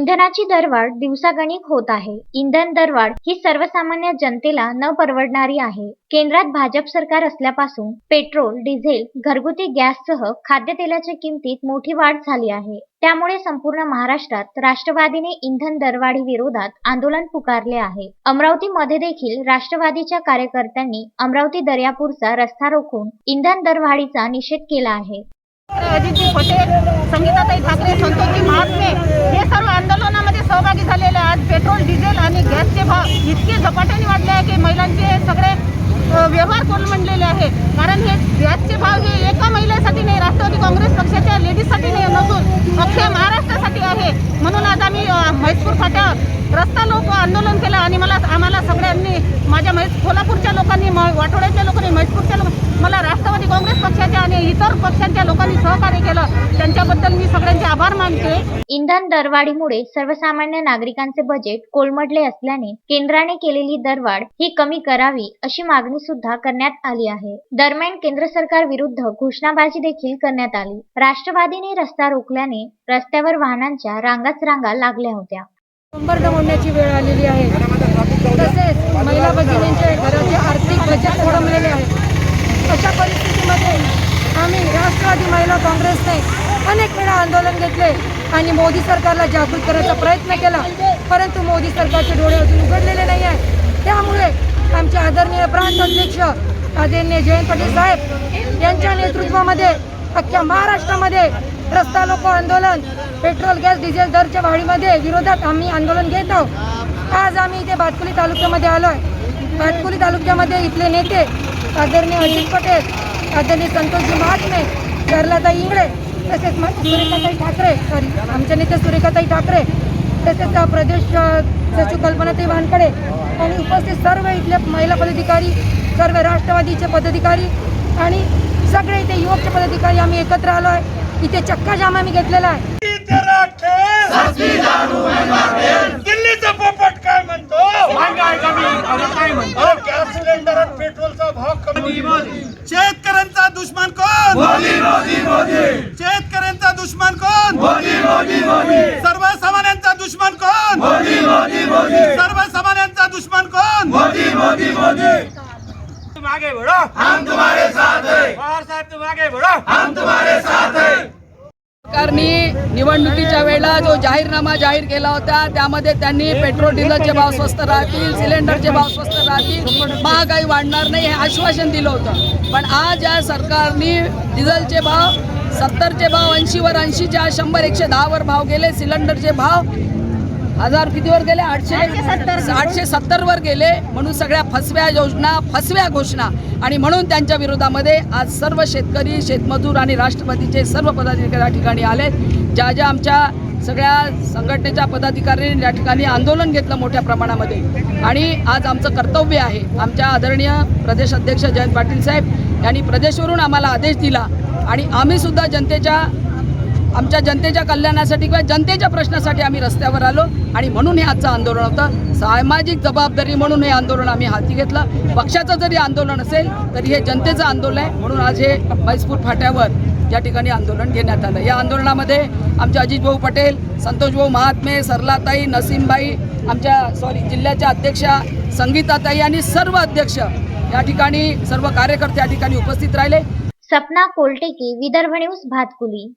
इंधनाची दरवाढ दिवसागणिक होत आहे. इंधन दरवाढ ही सर्वसामान्य जनतेला न परवडणारी आहे. केंद्रात भाजप सरकार असल्यापासून पेट्रोल डिझेल घरगुती गॅससह खाद्यतेलाच्या किमतीत मोठी वाढ झाली आहे. त्यामुळे संपूर्ण महाराष्ट्रात राष्ट्रवादीने इंधन दरवाढी विरोधात आंदोलन पुकारले आहे. अमरावतीमध्ये देखील राष्ट्रवादीच्या कार्यकर्त्यांनी अमरावती दर्यापूरचा रस्ता रोखून इंधन दरवाढीचा निषेध केला आहे. अजितजी पटेल संगीताताई ठाकरे संतोषजी महात्मे हे सर्व आंदोलनामध्ये सहभागी झालेले आज पेट्रोल डिझेल आणि गॅसचे भाव इतके झपाट्याने वाढले आहे की महिलांचे सगळे व्यवहार करून म्हणलेले आहे? कारण हे गॅसचे भाव हे एका महिलेसाठी नाही राष्ट्रवादी काँग्रेस पक्षाच्या लेडीजसाठी नाही नसून अख्ख्या महाराष्ट्रासाठी आहे. म्हणून आज आम्ही म्हैसपूर फाट्यावर रस्ता लोक आंदोलन केलं आणि मला आम्हाला सगळ्यांनी माझ्या म्हैस कोल्हापूरच्या लोकांनी म- वाटोळ्याच्या लोकांनी म्हैसपूरच्या लोक मला राष्ट्रवादी काँग्रेस पक्षाच्या आणि इतर पक्षांच्या लोकांनी सहकार्य केलं त्यांच्याबद्दल मी सगळ्यांचे आभार मानते. इंधन दरवाढीमुळे सर्वसामान्य नागरिकांचे बजेट कोलमडले असल्याने केंद्राने केलेली दरवाढ ही कमी करावी अशी मागणी सुद्धा करण्यात आली आहे. दरम्यान केंद्र सरकार विरुद्ध घोषणाबाजी देखील करण्यात आली. राष्ट्रवादीने रस्ता रोखल्याने रस्त्यावर वाहनांच्या रांगाच रांगा लागल्या होत्या. कंबर दमवण्याची वेळ आलेली आहे. तसेच महिला भगिनींचे घराचे आर्थिक बजेट खोळंबलेले आहे. अशा परिस्थितीमध्ये आम्ही राष्ट्रवादी महिला काँग्रेसने अनेक वेळा आंदोलन घेतले आणि मोदी सरकारला जागृत करायचा प्रयत्न केला. परंतु मोदी सरकारचे डोळे अजून उघडलेले नाही आहे त्यामुळे आमचे आदरणीय प्रांत अध्यक्ष आदरणीय जयंत पाटील साहेब यांच्या नेतृत्वामध्ये अख्ख्या महाराष्ट्रामध्ये रस्ता लोक आंदोलन पेट्रोल गॅस डिझेल दरच्या वाढीमध्ये विरोधात आम्ही आंदोलन घेत आहोत. आज आम्ही इथे भातकुली तालुक्यामध्ये आलो आहे भातकुली तालुक्यामध्ये इथले नेते आदरणीय अजित पटेल आदरणीय संतोषजी महात्मे सरलाताई इंगळे तसेच सुरेखाताई ठाकरे सॉरी आमच्या नेते सुरेखाताई ठाकरे तसेच प्रदेश सचिव कल्पनाताई वानकडे आणि उपस्थित सर्व इथले महिला पदाधिकारी सर्व राष्ट्रवादीचे पदाधिकारी आणि सगळे इथे युवकचे पदाधिकारी आम्ही एकत्र आलो आहे. इथे चक्का जाम आम्ही घेतलेला आहे. दिल्लीचा पोपट काय म्हणतो? काय म्हणतो? गॅस पेट्रोलचा भाव कमी दुश्मन कोण? मोदी मोदी मोदी. शेतकऱ्यांचा दुश्मन कोण? मोदी मोदी मोदी. सर्वसामान्यांचा दुश्मन कोण? मोदी मोदी मोदी. सर्वसामान्यांचा दुश्मन कोण? मोदी मोदी मोदी. तुम आगे बढ़ो हम तुम्हारे साथ हैं। पवार साहब तुम आगे बढ़ो हम तुम्हारे साथ हैं। सरकारने निवडणुकीच्या वेळेला जो जाहीरनामा जाहीर केला होता त्यामध्ये त्यांनी पेट्रोल डिझेलचे भाव स्वस्त राहतील सिलेंडरचे भाव स्वस्त राहतील महागाई वाढणार नाही हे आश्वासन दिलं होतं. पण आज या सरकारने डिझेलचे भाव सत्तरचे भाव ऐंशीवर ऐंशीच्या शंभर एकशे दहावर भाव गेले सिलेंडरचे भाव हजार कितीवर गेले? आठशे आठशे सत्तरवर गेले. म्हणून सगळ्या फसव्या योजना फसव्या घोषणा. आणि म्हणून त्यांच्या विरोधामध्ये आज सर्व शेतकरी शेतमजूर आणि राष्ट्रवादीचे सर्व पदाधिकारी या ठिकाणी आलेत. ज्या ज्या आमच्या सगळ्या संघटनेच्या पदाधिकाऱ्यांनी या ठिकाणी आंदोलन घेतलं मोठ्या प्रमाणामध्ये. आणि आज आमचं कर्तव्य आहे आमच्या आदरणीय प्रदेश अध्यक्ष जयंत पाटील साहेब यांनी प्रदेशवरून आम्हाला आदेश दिला. आणि आम्हीसुद्धा जनतेच्या आमच्या जनतेच्या कल्याणासाठी किंवा जनतेच्या प्रश्नासाठी आम्ही रस्त्यावर आलो आणि म्हणून हे आजचं आंदोलन होतं. सामाजिक जबाबदारी म्हणून हे आंदोलन आम्ही हाती घेतलं. पक्षाचं जरी आंदोलन असेल तरी हे जनतेचं आंदोलन आहे. म्हणून आज हे मैसपूर फाट्यावर या ठिकाणी आंदोलन घेण्यात आलं. या आंदोलनामध्ये आमचे अजितभाऊ पटेल संतोषभाऊ महात्मे सरलाताई नसीमबाई आमच्या सॉरी जिल्ह्याच्या अध्यक्षा संगीताताई आणि सर्व अध्यक्ष या ठिकाणी सर्व कार्यकर्ते या ठिकाणी उपस्थित राहिले. सपना कोलटेके विदर्भ न्यूज भातकुली.